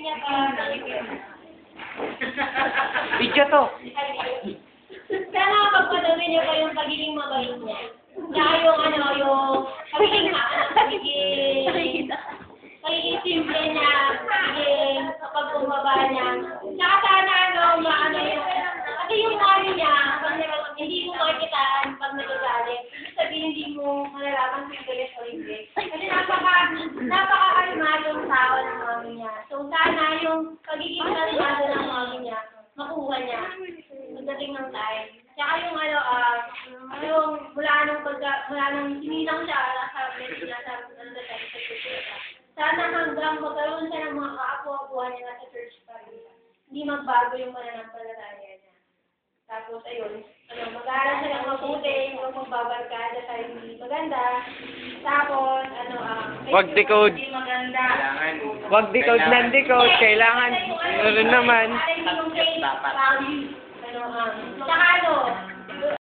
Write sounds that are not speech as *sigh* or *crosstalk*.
niya *laughs* pa. Video to. Sana pagpatuloy niyo pa yung pagiging mabait niya. Tsaka yung ano, yung pagiging, pagiging, pagiging simple niya, pagiging kapag bumaba niya. Tsaka sana ano, maano yung, kasi yung ano niya, pag hindi mo makikitaan pag nagagalit. Sabihin, hindi mo malalaman kung galit o hindi. Kasi napaka, napaka-kalmado yung tao ng mami niya. So sana yung pagiging kalmado ng mami niya, makuha niya. Pagdating ng time. Tsaka yung ano, ah, yung mula nung pagka, mula nung sinilang siya, nasa medyo nasa ano na tayo sa kultura. Sana hanggang magkaroon siya ng mga kaapo-apuhan niya nasa church pa rin. Hindi magbago yung pananampalataya niya. Tapos, ayun, ano, mag-aaral siya ng mabuti, huwag magbabarkada sa hindi maganda. Tapos, ano, ah, Wag decode. Hindi maganda. Wag decode ng decode. Kailangan. Ano naman. Yung